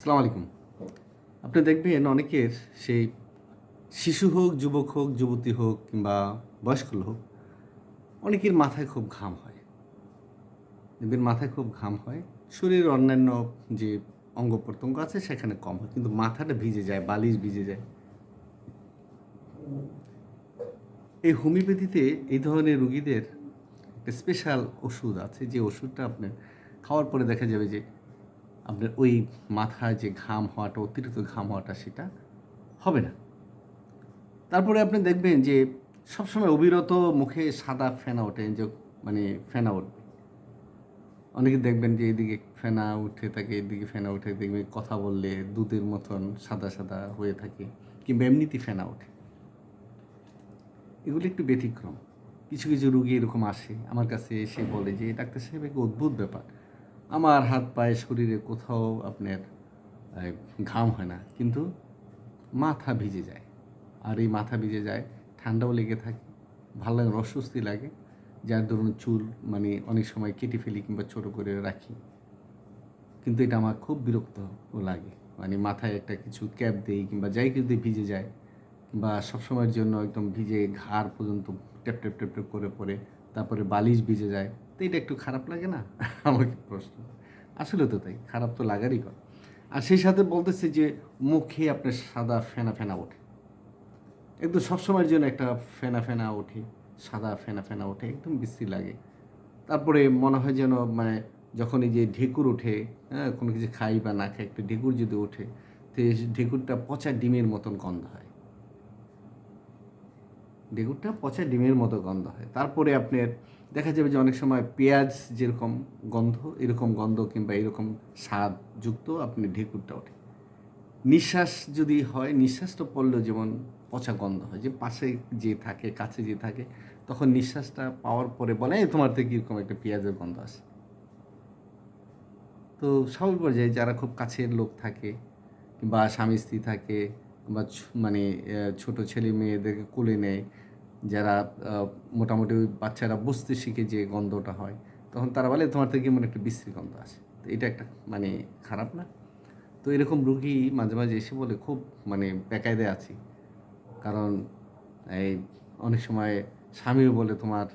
আসসালামু আলাইকুম। আপনি দেখবেন অনেকের সেই শিশু হোক, যুবক হোক, যুবতী হোক কিংবা বয়স্ক হোক অনেকের মাথায় খুব ঘাম হয়। দেখবেন মাথায় খুব ঘাম হয়। শরীরের অন্যান্য যে অঙ্গ প্রত্যঙ্গ আছে সেখানে কম হয়, কিন্তু মাথাটা ভিজে যায়, বালিশ ভিজে যায়। এই হোমিওপ্যাথিতে এই ধরনের রুগীদের একটা স্পেশাল ওষুধ আছে, যে ওষুধটা আপনার খাওয়ার পরে দেখা যাবে যে আপনার ওই মাথায় যে ঘাম হওয়াটা, অতিরিক্ত ঘাম হওয়াটা সেটা হবে না। তারপরে আপনি দেখবেন যে সবসময় অবিরত মুখে সাদা ফেনা ওঠে, যে মানে ফেনা উঠবে। অনেকে দেখবেন যে এদিকে ফেনা উঠে থাকে, এদিকে ফেনা উঠে দেখবেন কথা বললে দুধের মতন সাদা সাদা হয়ে থাকে, কিংবা এমনিতেই ফেনা ওঠে। এগুলো একটু ব্যতিক্রম। কিছু কিছু রুগী এরকম আসে। আমার কাছে এসে বলে যে ডাক্তার সাহেব এক অদ্ভুত ব্যাপার। আমার হাত পায়ে শরীরে কোথাও আপনার ঘাম হয় না, কিন্তু মাথা ভিজে যায়। আর এই মাথা ভিজে যায়, ঠান্ডাও লেগে থাকে, ভালো লাগে অস্বস্তি লাগে, যার ধরুন চুল মানে অনেক সময় কেটে ফেলি কিংবা ছোটো করে রাখি। কিন্তু এটা আমার খুব বিরক্ত লাগে। মানে মাথায় একটা কিছু ক্যাপ দেই কিংবা যাই কিছু ভিজে যায়, কিংবা সবসময়ের জন্য একদম ভিজে ঘাড় পর্যন্ত ট্যাপ ট্যাপ ট্যাপ ট্যাপ করে পরে তারপরে বালিশ ভিজে যায়। তো এটা একটু খারাপ লাগে না? আমাকে প্রশ্ন। আসলে তো তাই, খারাপ তো লাগারই কথা। আর সেই সাথে বলতেছে যে মুখে আপনার সাদা ফেনা ফেনা ওঠে। একদম সবসময়ের জন্য একটা ফেনা ফেনা ওঠে, সাদা ফেনা ফেনা ওঠে, একদম বিশ্রী লাগে। তারপরে মনে হয় যেন মানে যখন এই যে ঢেকুর ওঠে হ্যাঁ কোনো কিছু খাই বা না খাই, একটা ঢেকুর যদি ওঠে, তো ঢেকুরটা পচা ডিমের মতন গন্ধ হয়। ঢেকুরটা পচা ডিমের মতো গন্ধ হয়। তারপরে আপনার দেখা যাবে যে অনেক সময় পেঁয়াজ যেরকম গন্ধ এরকম গন্ধ কিংবা এরকম স্বাদ যুক্ত আপনি ঢেকুরটা ওঠে। নিঃশ্বাস যদি হয় নিঃশ্বাসটা পড়লেও যেমন পচা গন্ধ হয় যে পাশে যে থাকে কাছে যে থাকে তখন নিঃশ্বাসটা পাওয়ার পরে বলে "এই, তোমার থেকে কীরকম একটা পেঁয়াজের গন্ধ আসে। তো স্বাভাবিক পর্যায়ে যারা খুব কাছের লোক থাকে বা স্বামী স্ত্রী থাকে বা মানে ছোট ছেলে মেয়েদেরকে কোলে নেয় যারা মোটামুটি ওই বাচ্চারা বুঝতে শিখে যে গন্ধটা হয়, তখন তারা বলে, তোমার থেকে মানে একটা বিশ্রী গন্ধ আসে। তো এটা একটা মানে খারাপ না। তো এরকম রুগী মাঝে মাঝে এসে বলে, খুব মানে বেকায়দে আছি। কারণ এই অনেক সময় স্বামীও বলে, তোমার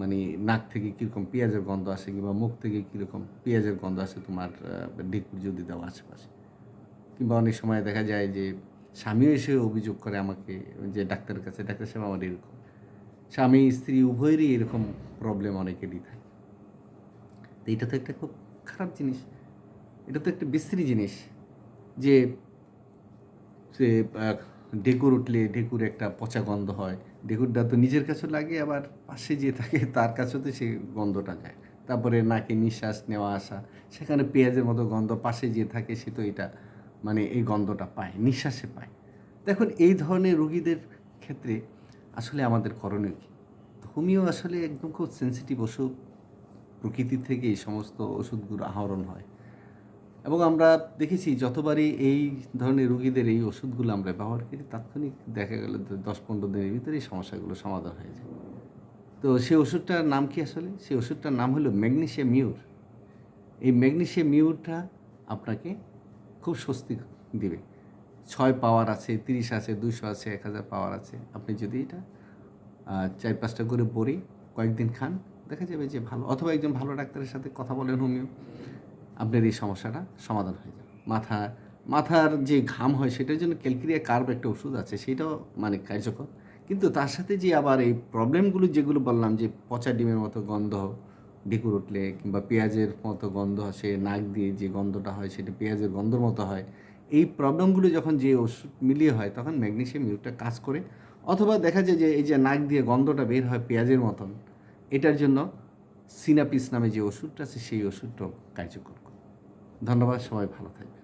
মানে নাক থেকে কীরকম পেঁয়াজের গন্ধ আসে কিংবা মুখ থেকে কীরকম পেঁয়াজের গন্ধ আসে, তোমার ঢেকুর যদি দাও আশেপাশে। কিংবা অনেক সময় দেখা যায় যে স্বামীও এসে অভিযোগ করে আমাকে যে ডাক্তারের কাছে, ডাক্তার সাহেব আমার এরকম। স্বামী, স্ত্রী উভয়েরই এরকম প্রবলেম অনেকেরই থাকে। তো এটা তো একটা খুব খারাপ জিনিস। এটা তো একটা বিশ্রী জিনিস যে সে ঢেকুর উঠলে ঢেকুর একটা পচা গন্ধ হয়। ঢেকুরটা তো নিজের কাছেও লাগে, আবার পাশে যে থাকে তার কাছেও তো সেই গন্ধটা যায়। তারপরে নাকে নিঃশ্বাস নেওয়া আসা, সেখানে পেঁয়াজের মতো গন্ধ পাশে যে থাকে সে তো এটা মানে এই গন্ধটা পায়, নিঃশ্বাসে পায়। দেখুন, এই ধরনের রুগীদের ক্ষেত্রে আসলে আমাদের করণীয় কী? হোমিও আসলে একদম খুব সেন্সিটিভ ওষুধ, প্রকৃতি থেকে এই সমস্ত ওষুধগুলো আহরণ হয়। এবং আমরা দেখেছি, যতবারই এই ধরনের রুগীদের এই ওষুধগুলো আমরা ব্যবহার করি, তাৎক্ষণিক দেখা গেল দশ পনেরো দিনের ভিতরে এই সমস্যাগুলো সমাধান হয়ে যায়। তো সেই ওষুধটার নাম কি আসলে? সেই ওষুধটার নাম হলো ম্যাগনেশিয়াম মিউর। এই ম্যাগনেশিয়াম মিউরটা আপনাকে খুব স্বস্তি দিবে। ছয় পাওয়ার আছে, তিরিশ আছে, দুইশো আছে, এক হাজার পাওয়ার আছে। আপনি যদি এটা চার পাঁচটা করে বড়ি কয়েকদিন খান, দেখা যাবে যে ভালো। অথবা একজন ভালো ডাক্তারের সাথে কথা বলেন হোমিও, আপনার এই সমস্যাটা সমাধান হয়ে যাবে। মাথা, মাথার যে ঘাম হয়, সেটার জন্য ক্যালকেরিয়া কার্ব একটা ওষুধ আছে, সেটাও মানে কার্যকর। কিন্তু তার সাথে যে আবার এই প্রবলেমগুলো যেগুলো বললাম, যে পচা ডিমের মতো গন্ধ ঢেকুর উঠলে কিংবা পেঁয়াজের মতো গন্ধ আসে, নাক দিয়ে যে গন্ধটা হয় সেটা পেঁয়াজের গন্ধর মতো হয়, এই প্রবলেমগুলো যখন যে ওষুধ মিলিয়ে হয় তখন ম্যাগনেশিয়াম মিউটটা কাজ করে। অথবা দেখা যায় যে এই যে নাক দিয়ে গন্ধটা বের হয় পেঁয়াজের মতন, এটার জন্য সিনাপিস নামে যে ওষুধটা আছে সেই ওষুধটাও কার্যকর করে ধন্যবাদ, সবাই ভালো থাকবে